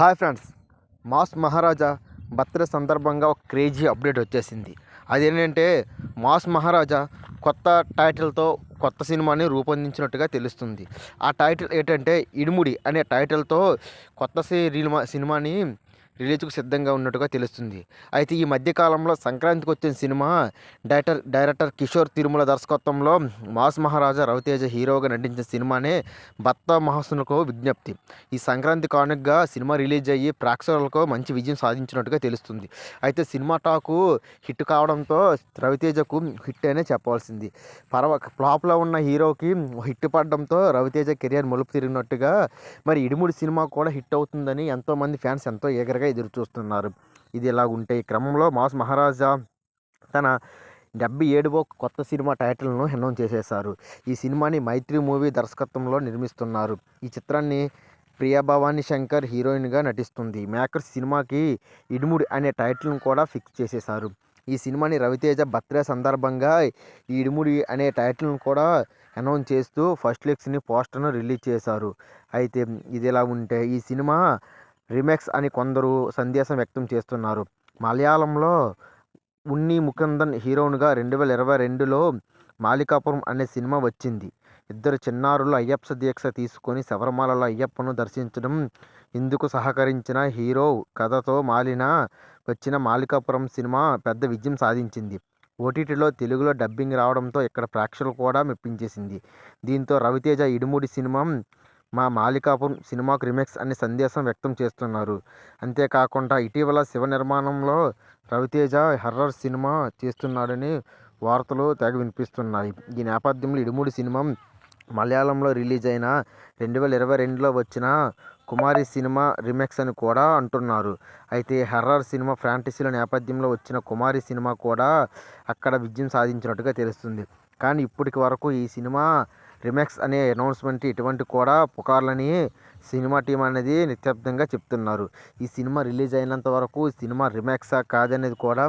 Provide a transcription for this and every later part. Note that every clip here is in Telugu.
Hi friends mass Maharaja birthday సందర్భంగా ఒక క్రేజీ అప్డేట్ వచ్చేసింది. అదేంటంటే మాస్ మహారాజా కొత్త టైటిల్తో కొత్త సినిమాని రూపొందించినట్టుగా తెలుస్తుంది. ఆ టైటిల్ ఏంటంటే ఇడుముడి అనే టైటిల్తో కొత్త సినిమా సినిమాని రిలీజ్కు సిద్ధంగా ఉన్నట్టుగా తెలుస్తుంది. అయితే ఈ మధ్యకాలంలో సంక్రాంతికి వచ్చిన cinema director director Kishore Tirumala దర్శకత్వంలో మాస్ మహారాజా రవితేజ హీరోగా నటించిన సినిమానే భర్త మహాసునకు విజ్ఞప్తి. ఈ సంక్రాంతి కానుకగా సినిమా రిలీజ్ అయ్యి ప్రేక్షకులకు మంచి విజయం సాధించినట్టుగా తెలుస్తుంది. అయితే సినిమా టాకు హిట్ కావడంతో రవితేజకు హిట్ అనే చెప్పాల్సింది. పర్వ ఫ్లాప్లో ఉన్న హీరోకి హిట్ పడడంతో రవితేజ కెరియర్ మలుపు తిరిగినట్టుగా మరి ఇడిముడి సినిమా కూడా హిట్ అవుతుందని ఎంతోమంది ఫ్యాన్స్ ఎంతో ఎగరగా ఎదురు చూస్తున్నారు ఇది ఇలాగుంటే ఉంటే ఈ క్రమంలో మాస్ మహారాజా తన డెబ్బై ఏడవ కొత్త సినిమా టైటిల్ను అనౌన్స్ చేసేశారు. ఈ సినిమాని మైత్రి మూవీ దర్శకత్వంలో నిర్మిస్తున్నారు. ఈ చిత్రాన్ని ప్రియా భవానీ శంకర్ హీరోయిన్గా నటిస్తుంది. మేకర్స్ సినిమాకి ఇడుముడి అనే టైటిల్ను కూడా ఫిక్స్ చేసేశారు. ఈ సినిమాని రవితేజ బర్త్డే సందర్భంగా ఈ ఇడుముడి అనే టైటిల్ను కూడా అనౌన్స్ చేస్తూ ఫస్ట్ లుక్స్ని పోస్టర్ను రిలీజ్ చేశారు. అయితే ఇది ఇలా ఉంటే ఈ సినిమా రీమేక్స్ అని కొందరు సందేశం వ్యక్తం చేస్తున్నారు. మలయాళంలో ఉన్ని ముకుందన్ హీరోయిన్గా రెండు వేల ఇరవై రెండులో మాలికాపురం అనే సినిమా వచ్చింది. ఇద్దరు చిన్నారులు అయ్యప్ప దీక్ష తీసుకొని శబరిమలలో అయ్యప్పను దర్శించడం ఇందుకు సహకరించిన హీరో కథతో మాలిన వచ్చిన మాలికాపురం సినిమా పెద్ద విజయం సాధించింది. ఓటీటీలో తెలుగులో డబ్బింగ్ రావడంతో ఇక్కడ ప్రేక్షకులు కూడా మెప్పించేసింది. దీంతో రవితేజ ఇడుముడి సినిమా మా మాలికాపురం సినిమాకు రిమేక్స్ అనే సందేశం వ్యక్తం చేస్తున్నారు. అంతేకాకుండా ఇటీవల శివ నిర్మాణంలో రవితేజ హర్రర్ సినిమా చేస్తున్నాడని వార్తలు తెగ వినిపిస్తున్నాయి. ఈ నేపథ్యంలో ఇడుముడి సినిమా మలయాళంలో రిలీజ్ అయిన రెండు వేల ఇరవై రెండులో వచ్చిన కుమారి సినిమా రిమేక్స్ అని కూడా అంటున్నారు. అయితే హర్రర్ సినిమా ఫ్రాంటసీల నేపథ్యంలో వచ్చిన కుమారి సినిమా కూడా అక్కడ విజయం సాధించినట్టుగా తెలుస్తుంది. కానీ ఇప్పటికి వరకు ఈ సినిమా రిమేక్స్ అనే అనౌన్స్మెంట్ ఇటువంటి కూడా పుకార్లని సినిమా టీం అనేది నిశ్శబ్దంగా చెప్తున్నారు. ఈ సినిమా రిలీజ్ అయినంత వరకు సినిమా రిమేక్సా కాదనేది కూడా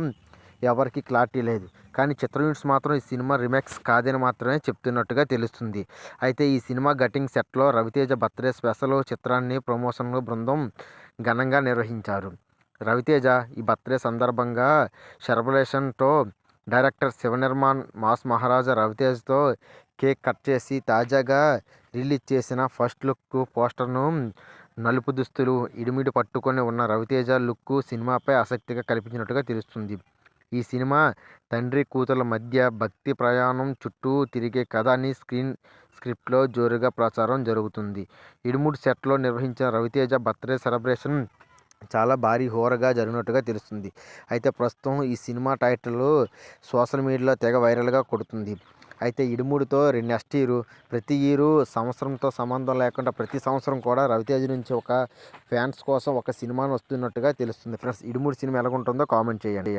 ఎవరికి క్లారిటీ లేదు. కానీ చిత్ర యూనిట్స్ మాత్రం ఈ సినిమా రిమేక్స్ కాదని మాత్రమే చెప్తున్నట్టుగా తెలుస్తుంది. అయితే ఈ సినిమా గట్టింగ్ సెట్లో రవితేజ బర్త్డే స్పెషల్ చిత్రాన్ని ప్రమోషన్ బృందం ఘనంగా నిర్వహించారు. రవితేజ ఈ బర్త్డే సందర్భంగా సెలబ్రేషన్తో డైరెక్టర్ శివనిర్మాణ్ మాస్ మహారాజా రవితేజ్తో కేక్ కట్ చేసి తాజాగా రిలీజ్ చేసిన ఫస్ట్ లుక్ పోస్టర్ను నలుపు దుస్తులు ఇడిమిడి పట్టుకొని ఉన్న రవితేజ లుక్ సినిమాపై ఆసక్తిగా కల్పించినట్టుగా తెలుస్తుంది. ఈ సినిమా తండ్రి కూతుల మధ్య భక్తి ప్రయాణం చుట్టూ తిరిగే కథ అని స్క్రీన్ స్క్రిప్ట్లో జోరుగా ప్రచారం జరుగుతుంది. ఇడుముడి సెట్లో నిర్వహించిన రవితేజ బర్త్డే సెలబ్రేషన్ చాలా భారీ హోరగా జరిగినట్టుగా తెలుస్తుంది. అయితే ప్రస్తుతం ఈ సినిమా టైటిల్ సోషల్ మీడియాలో తెగ వైరల్గా కొడుతుంది. అయితే ఇడుముడితో నెక్స్ట్ ఇయర్ ప్రతి ఇయరు సంవత్సరంతో సంబంధం లేకుండా ప్రతి సంవత్సరం కూడా రవితేజ నుంచి ఒక ఫ్యాన్స్ కోసం ఒక సినిమాని వస్తున్నట్టుగా తెలుస్తుంది. ఫ్రెండ్స్ ఇడుముడి సినిమా ఎలాగుంటుందో కామెంట్ చేయండి.